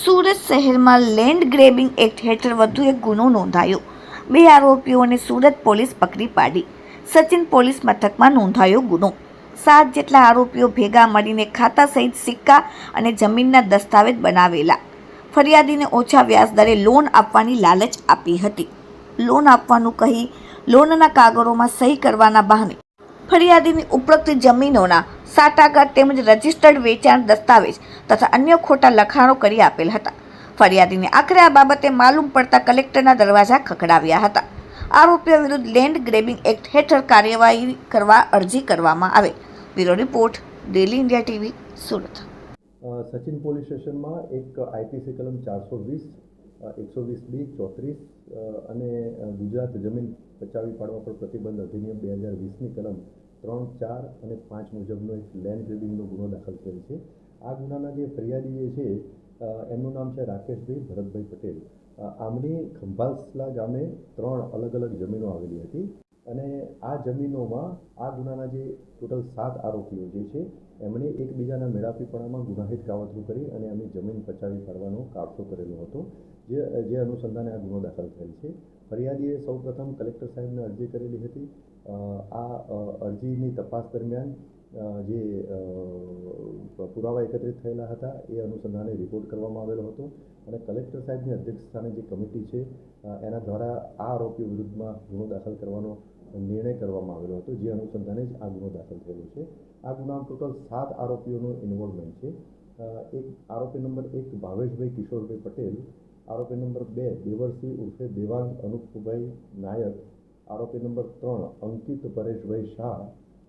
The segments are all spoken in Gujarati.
સુરત શહેરમાં લેન્ડ ગ્રેબિંગ એક્ટ હેઠળ વધુ એક ગુનો નોંધાયો. બે આરોપીઓને સુરત પોલીસ પકડી પાડી. સચિન પોલીસ મથકમાં નોંધાયો ગુનો. સાત જેટલા આરોપીઓ ભેગા મળીને ખાતા સહિત સિક્કા અને જમીનના દસ્તાવેજ બનાવેલા. ફરિયાદીને ઓછા વ્યાજદરે લોન આપવાની લાલચ આપી હતી. લોન આપવાનું કહી લોનના કાગળોમાં સહી કરવાના બહાને ફરિયાદીની ઉપરોક્ત જમીનોના સાટાઘાટ તેમજ રજિસ્ટર્ડ વેચાણ દસ્તાવેજ તથા અન્ય ખોટા લખાણો કરી આપેલ હતા. ફરિયાદીને આખરે આ બાબતે માલુમ પડતા કલેક્ટરના દરવાજા ખખડાવ્યા હતા. આરોપીઓ વિરુદ્ધ લેન્ડ ગ્રેબિંગ એક્ટ હેઠળ કાર્યવાહી કરવા અરજી કરવામાં આવે. Bureau report, daily India TV, Surat. Sachin police સ્ટેશનમાં એક આઈપીસી કલમ ચારસો વીસ એકસો વીસ બી, ચોત્રીસ અને ગુજરાત જમીન બચાવી પાડવા પર પ્રતિબંધ અધિનિયમ બે હજાર વીસની કલમ ત્રણ, ચાર અને પાંચ મુજબનો એક લેન્ડ ગ્રેબિંગનો ગુનો દાખલ થયેલ છે. આ ગુનાના જે ફરિયાદી છે એમનું નામ છે રાકેશભાઈ ભરતભાઈ પટેલ. આમની ખંભાલસલા ગામે ત્રણ અલગ અલગ જમીનો આવેલી હતી. અને આ જમીનોમાં આ ગુનાના જે ટોટલ સાત આરોપીઓ જે છે, એમણે એકબીજાના મેળાપીપણામાં ગુનાહિત કાવતરું કરી અને એમની જમીન પચાવી પાડવાનો કાવતો કરેલો હતો. જે જે અનુસંધાને આ ગુનો દાખલ થયેલ છે. ફરિયાદીએ સૌપ્રથમ કલેક્ટર સાહેબને અરજી કરેલી હતી. આ અરજીની તપાસ દરમિયાન જે પુરાવા એકત્રિત થયેલા હતા, એ અનુસંધાને રિપોર્ટ કરવામાં આવેલો હતો અને કલેક્ટર સાહેબની અધ્યક્ષસ્થાને જે કમિટી છે એના દ્વારા આ આરોપીઓ વિરુદ્ધમાં ગુનો દાખલ કરવાનો નિર્ણય કરવામાં આવેલો હતો, જે અનુસંધાને જ આ ગુનો દાખલ થયેલો છે. આ ગુનામાં ટોટલ સાત આરોપીઓનું ઇન્વોલ્વમેન્ટ છે. એક આરોપી નંબર એક ભાવેશભાઈ કિશોરભાઈ પટેલ, આરોપી નંબર બે દેવરસિંહ ઉર્ફે દેવાંગ અનુપભાઈ નાયક, આરોપી નંબર ત્રણ અંકિત પરેશભાઈ શાહ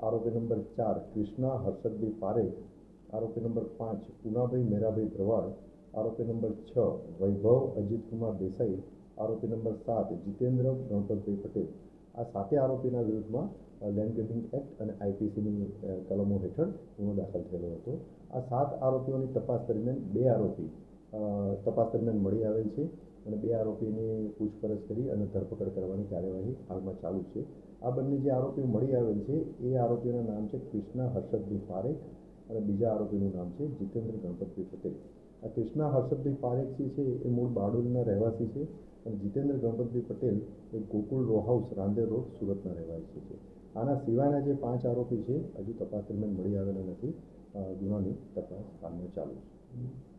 આરોપી નંબર ચાર કૃષ્ણા હર્ષદભાઈ પારેખ આરોપી નંબર પાંચ પૂનાભાઈ મેરાભાઈ ભરવાડ આરોપી નંબર છ વૈભવ અજીતકુમાર દેસાઈ આરોપી નંબર સાત જીતેન્દ્ર ગણપતભાઈ પટેલ આ સાતે આરોપીના વિરુદ્ધમાં લેન્ડ ગ્રેબિંગ એક્ટ અને આઈપીસીની કલમો હેઠળ ગુનો દાખલ થયેલો હતો. આ સાત આરોપીઓની તપાસ દરમિયાન બે આરોપી તપાસ દરમિયાન મળી આવેલ છે અને બે આરોપીની પૂછપરછ કરી અને ધરપકડ કરવાની કાર્યવાહી હાલમાં ચાલુ છે. આ બંને જે આરોપીઓ મળી આવેલ છે, એ આરોપીઓના નામ છે કૃષ્ણા હર્ષદભાઈ પારેખ અને બીજા આરોપીનું નામ છે જીતેન્દ્ર ગણપતભાઈ પટેલ. આ કૃષ્ણા હર્ષદભાઈ પારેખ જે છે, એ મૂળ બારડોલીના રહેવાસી છે અને જીતેન્દ્ર ગણપતભાઈ પટેલ એ Gokul row house, Rander road, સુરતના રહેવાસી છે. આના સિવાયના જે પાંચ આરોપી છે, હજુ તપાસ દરમિયાન મળી આવેલા નથી. ગુનાની તપાસ હાલમાં ચાલુ છે.